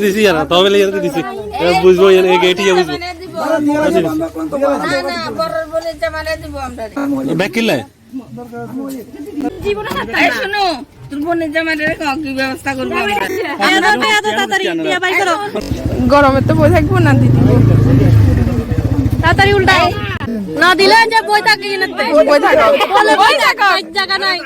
দিয়ে দিছি জানা তবেল ইয়াতে দিছি। এবার বুঝব এই গেটি বুঝব। না না বলে জামানে দিব আমরা। শুনো গরমে তো বই থাকব না দিদি। তাড়াতাড়ি উল্টাই। না দিলে যে বই থাকে কিনে বই থাকো। বই থাকো। জায়গা নাই।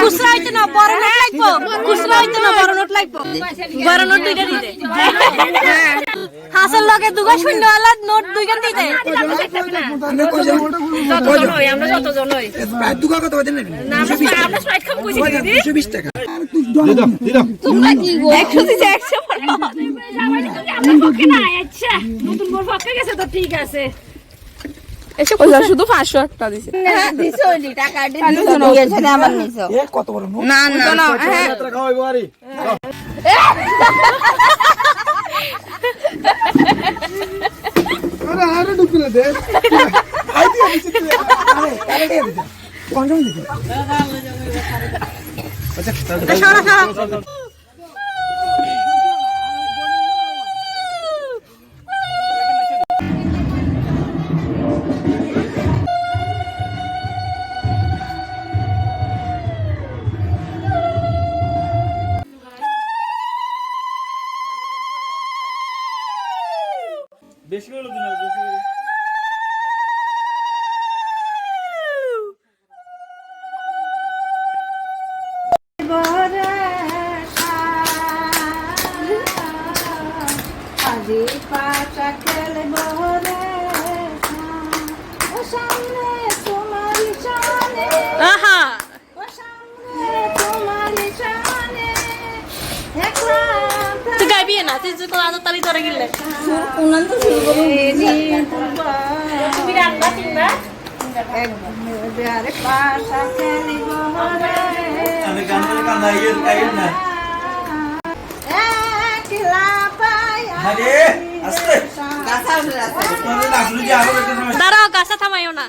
খুচরা হইতে না বড় নোট লাগবো। খুচরা হইতে না বড় নোট লাগবো। বড় নোট দুইটা দিতে হাসের লগে দুগা শূন্য আলা নোট দুইখান দিতে আমরা যতজন হই আমরা স্প্রাইট খাব কইছি দিদি। তোমরা কি গো? 100 দিছে 100 আমার পক্ষে না আচ্ছা। নতুন বড় পক্ষে গেছে তো ঠিক আছে। শুধু পাঁচশো একটা দিছে। দিছো নি টাকা দিয়েছে না আমার নিছো না না না হ্যাঁ। বেশি করে দিন বেশি করে যে কোন আদর তালি ধরে গেলে। উনান তো শুরু করুন। তুমি রান্না কিনবা আরে পাশা খেলিব রে আমি গান করে ইয়ে কাইল না। দাঁড়াও গাছা থামাইও না।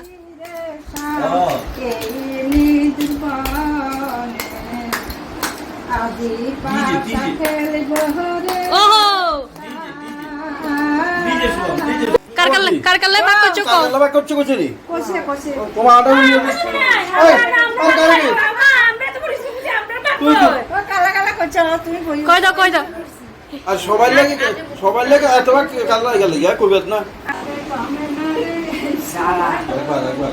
আর সবাই লাগে সবাই লাগে এতবার কালা গেল ইয়া করবে না। একবার একবার।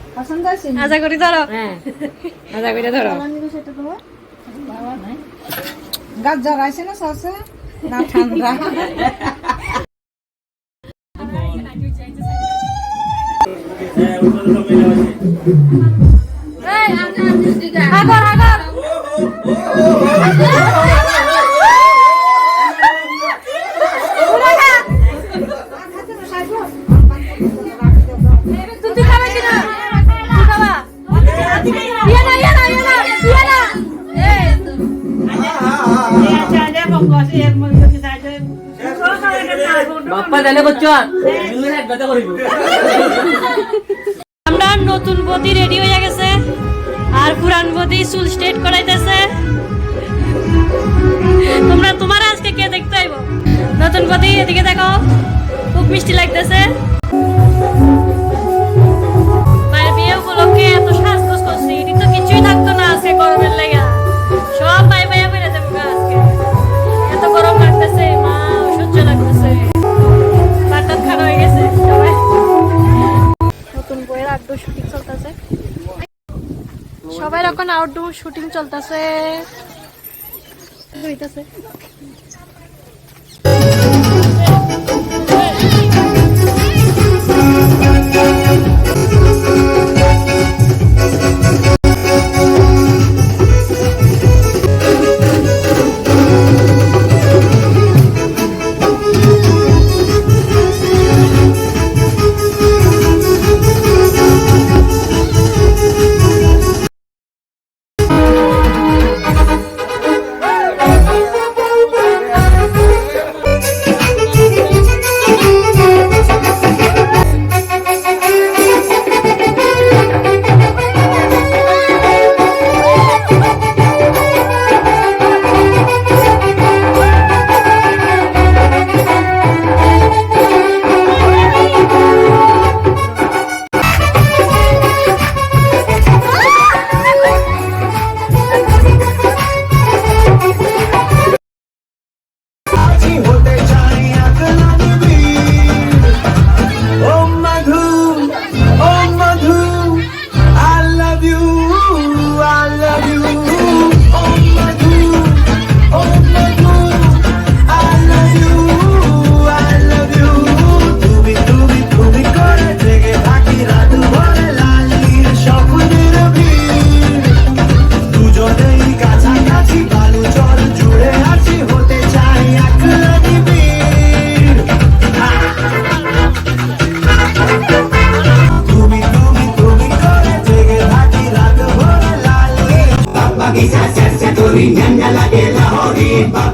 পছন্দ না আদা করে ধরো। ধরো আশা করে ধরো। না সসে না ঠান্ডা। আগর আগর আমরা নতুন বদি রেডি হয়ে গেছে, আর পুরান বদি চুল স্ট্রেট করাইতেছে। তোমরা, তোমার আজকে কে দেখতে আইব? নতুন বদি, এদিকে দেখো, খুব মিষ্টি লাগতেছে। আউটডোর শুটিং চলতেছে। হইতাছে।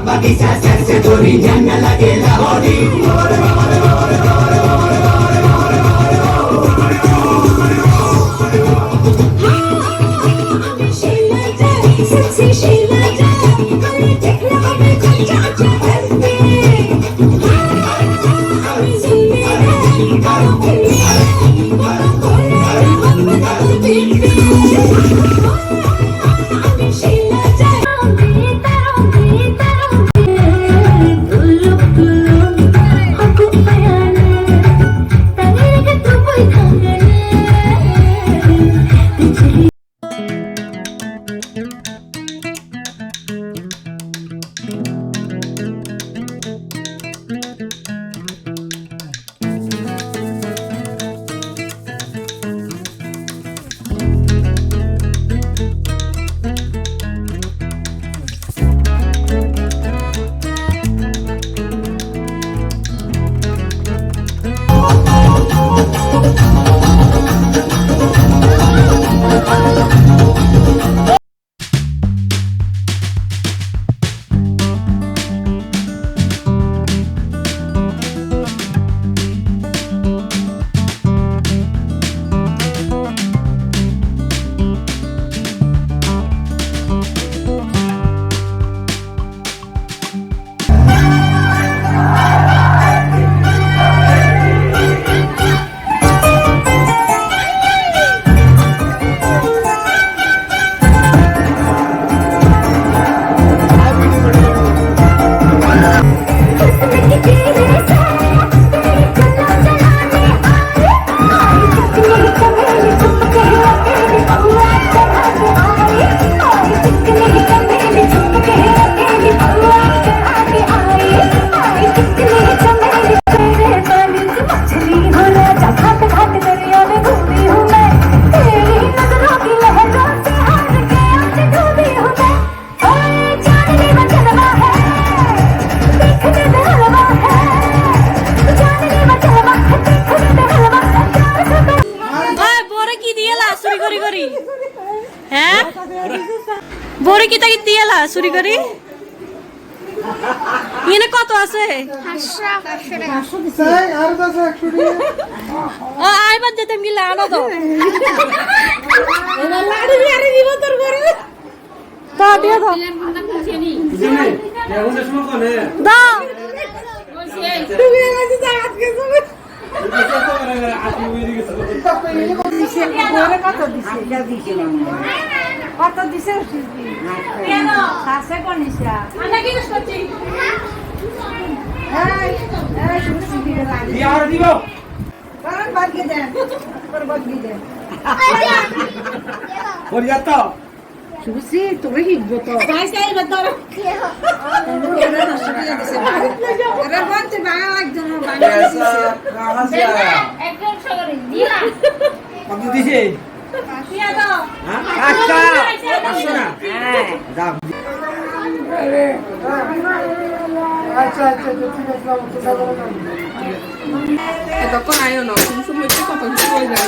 বাগিচা চারছে তোরি জানা লাগে লাহোরি। ভাই করি এনে কত আছে? ও আইবার যেতাম গিলা আনো তো। দাও দিয়ে দাও দাও কি করছি? বিয়ার দিব। করিয়া তো। কত দিছে? এতক্ষণ আয়ো না কোন সময় কত কিছু হয়ে যাবে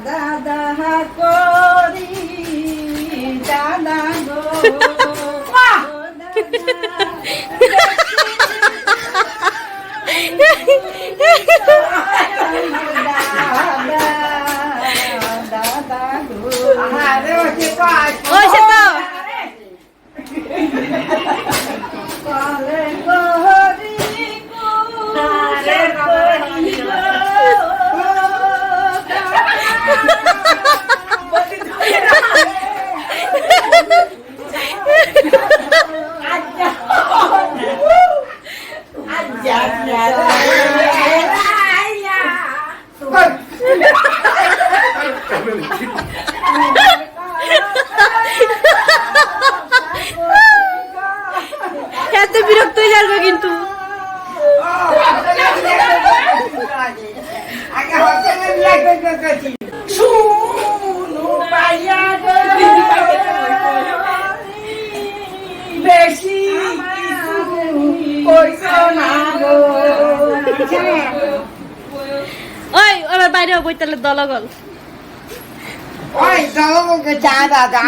দাদা করি দাদা গো Ha ha ha ha! দলগল?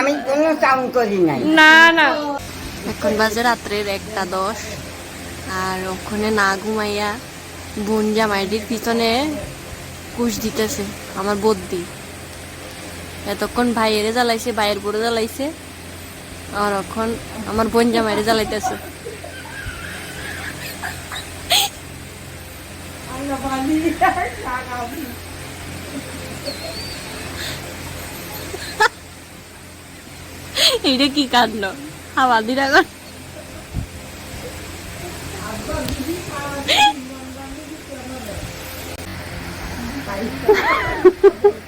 আমি কোনো কাম করি নাই। না না। এখন বাজে রাত্রের একটা দশ আর ওখানে না ঘুমাইয়া বোন জামাইটির পিছনে কুশ দিতেছে আমার বদ্দি। এতক্ষণ ভাইয়েরে জ্বালাইছে ভাইয়ের বড়ে জ্বালাইছে আর এখন আমার বোন জামাইরে জ্বালাইতেছে। এটা কি কাঁদলো হাওয়া দিরা কর সবাই